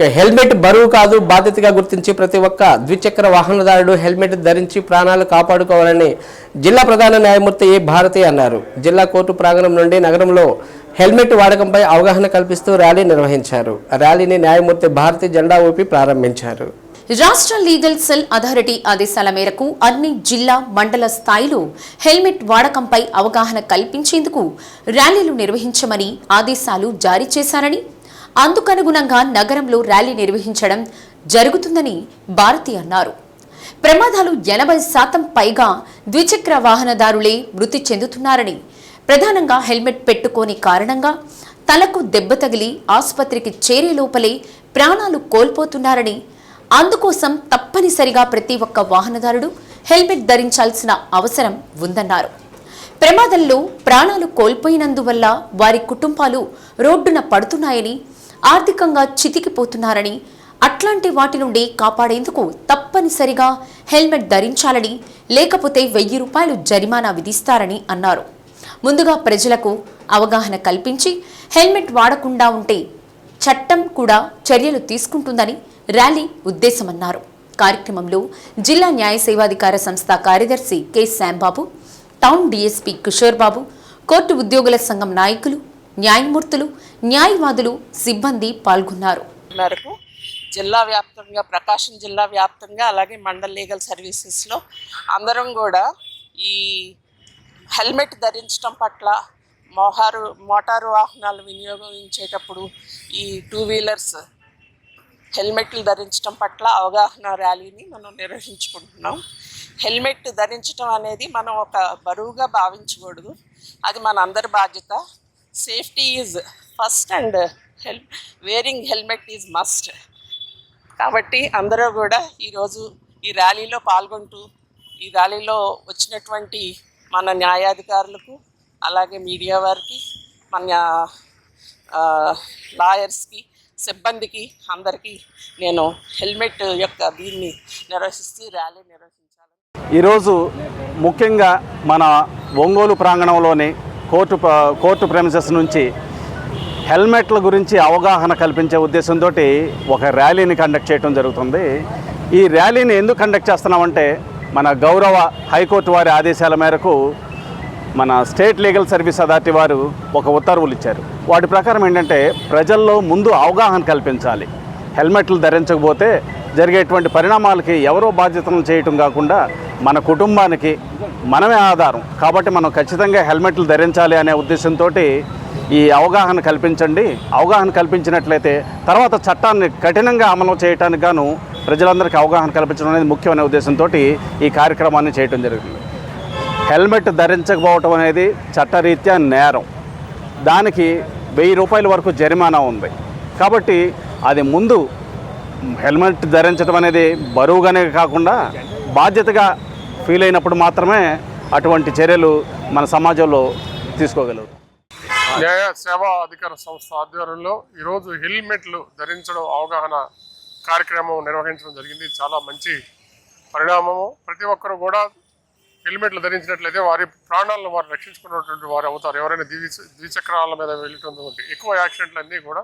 Helmet బరువు కాదు బాధ్యతగా గుర్తించి ప్రతి ఒక్క ద్విచక్ర వాహనదారుడు హెల్మెట్ ధరించి ప్రాణాలు కాపాడుకోవాలని జిల్లా ప్రధాన న్యాయమూర్తి ఏ. భారతి అన్నారు. జిల్లా కోర్టు ప్రాంగణం నుండి నగరంలో హెల్మెట్ వాడకంపై అవగాహన కల్పిస్తూ ర్యాలీ నిర్వహించారు. ర్యాలీని న్యాయమూర్తి భారతి జెండా ఊపి ప్రారంభించారు. రాష్ట్ర లీగల్ సెల్ అథారిటీ ఆదేశాల మేరకు అన్ని జిల్లా మండల స్థాయిలో హెల్మెట్ వాడకంపై అవగాహన కల్పించేందుకు ర్యాలీలు నిర్వహించమని ఆదేశాలు జారీ చేశారని అందుకనుగుణంగా నగరంలో ర్యాలీ నిర్వహించడం జరుగుతుందని భారతి అన్నారు. ప్రమాదాలు ఎనభై శాతం పైగా ద్విచక్ర వాహనదారులే మృతి చెందుతున్నారని ప్రధానంగా హెల్మెట్ పెట్టుకోని కారణంగా తలకు దెబ్బ తగిలి ఆసుపత్రికి చేరే లోపలే ప్రాణాలు కోల్పోతున్నారని అందుకోసం తప్పనిసరిగా ప్రతి ఒక్క వాహనదారుడు హెల్మెట్ ధరించాల్సిన అవసరం ఉందన్నారు. ప్రమాదంలో ప్రాణాలు కోల్పోయినందువల్ల వారి కుటుంబాలు రోడ్డున పడుతున్నాయని ఆర్థికంగా చితికిపోతున్నారని అట్లాంటి వాటి నుండి కాపాడేందుకు తప్పనిసరిగా హెల్మెట్ ధరించాలని లేకపోతే వెయ్యి రూపాయలు జరిమానా విధిస్తారని అన్నారు. ముందుగా ప్రజలకు అవగాహన కల్పించి హెల్మెట్ వాడకుండా ఉంటే చట్టం కూడా చర్యలు తీసుకుంటుందని ర్యాలీ ఉద్దేశమన్నారు. కార్యక్రమంలో జిల్లా న్యాయ సేవాధికార సంస్థ కార్యదర్శి K. Shyambabu town DSP Kishore Babu court ఉద్యోగుల సంఘం నాయకులు న్యాయమూర్తులు న్యాయవాదులు సిబ్బంది పాల్గొన్నారు. మేరకు జిల్లా వ్యాప్తంగా ప్రకాశం జిల్లా వ్యాప్తంగా అలాగే మండల్ లీగల్ సర్వీసెస్లో అందరం కూడా ఈ హెల్మెట్ ధరించడం పట్ల మోహారు మోటారు వాహనాలు వినియోగించేటప్పుడు ఈ టూ వీలర్స్ హెల్మెట్లు ధరించడం పట్ల అవగాహన ర్యాలీని మనం నిర్వహించుకుంటున్నాం. హెల్మెట్ ధరించడం అనేది మనం ఒక బరువుగా భావించకూడదు. అది మన అందరి బాధ్యత. Safety is first and hell wearing helmet is must కాబట్టి అందరూ కూడా ఈరోజు ఈ ర్యాలీలో పాల్గొంటూ ఈ ర్యాలీలో వచ్చినటువంటి మన న్యాయాధికారులకు అలాగే మీడియా వారికి మన లాయర్స్కి సిబ్బందికి అందరికీ నేను హెల్మెట్ యొక్క దీన్ని నిర్వహిస్తూ ర్యాలీ నిర్వహించాలి. ఈరోజు ముఖ్యంగా మన ఒంగోలు ప్రాంగణంలోని కోర్టు కోర్టు ప్రెమిసెస్ నుంచి హెల్మెట్ల గురించి అవగాహన కల్పించే ఉద్దేశంతో ఒక ర్యాలీని కండక్ట్ చేయడం జరుగుతుంది. ఈ ర్యాలీని ఎందుకు కండక్ట్ చేస్తున్నామంటే మన గౌరవ హైకోర్టు వారి ఆదేశాల మేరకు మన స్టేట్ లీగల్ సర్వీస్ అథారిటీ వారు ఒక ఉత్తర్వులు ఇచ్చారు. వాటి ప్రకారం ఏంటంటే ప్రజల్లో ముందు అవగాహన కల్పించాలి. హెల్మెట్లు ధరించకపోతే జరిగేటువంటి పరిణామాలకి ఎవరో బాధ్యతలను చేయటం కాకుండా మన కుటుంబానికి మనమే ఆధారం. కాబట్టి మనం ఖచ్చితంగా హెల్మెట్లు ధరించాలి అనే ఉద్దేశంతో ఈ అవగాహన కల్పించండి. అవగాహన కల్పించినట్లయితే తర్వాత చట్టాన్ని కఠినంగా అమలు చేయడానికి గాను ప్రజలందరికీ అవగాహన కల్పించడం అనేది ముఖ్యమైన ఉద్దేశంతో ఈ కార్యక్రమాన్ని చేయడం జరిగింది. హెల్మెట్ ధరించకపోవటం అనేది చట్టరీత్యా నేరం. దానికి వెయ్యి రూపాయల వరకు జరిమానా ఉంది. కాబట్టి అది ముందు హెల్మెట్ ధరించడం అనేది బరువుగానే కాకుండా బాధ్యతగా ఫీల్ అయినప్పుడు మాత్రమే అటువంటి చర్యలు మన సమాజంలో తీసుకోగలరు న్యాయ సేవా అధికార సంస్థ ఆధ్వర్యంలో ఈరోజు హెల్మెట్లు ధరించడం అవగాహన కార్యక్రమం నిర్వహించడం జరిగింది. చాలా మంచి పరిణామము. ప్రతి ఒక్కరు కూడా హెల్మెట్లు ధరించినట్లయితే వారి ప్రాణాలను వారు రక్షించుకున్నటువంటి వారు అవుతారు. ఎవరైనా ద్వి ద్విచక్రాల మీద వెళ్ళటం ఎక్కువ యాక్సిడెంట్లు అన్నీ కూడా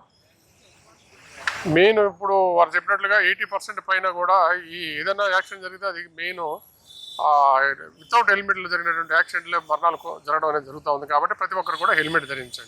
మెయిన్ ఇప్పుడు వారు చెప్పినట్లుగా ఎయిటీ పర్సెంట్ పైన కూడా ఈ ఏదైనా యాక్సిడెంట్ జరిగితే అది మెయిన్ వితౌట్ హెల్మెట్లు జరిగినటువంటి యాక్సిడెంట్లే మరణాలు జరగడం అనేది జరుగుతూ ఉంది. కాబట్టి ప్రతి ఒక్కరు కూడా హెల్మెట్ ధరించండి.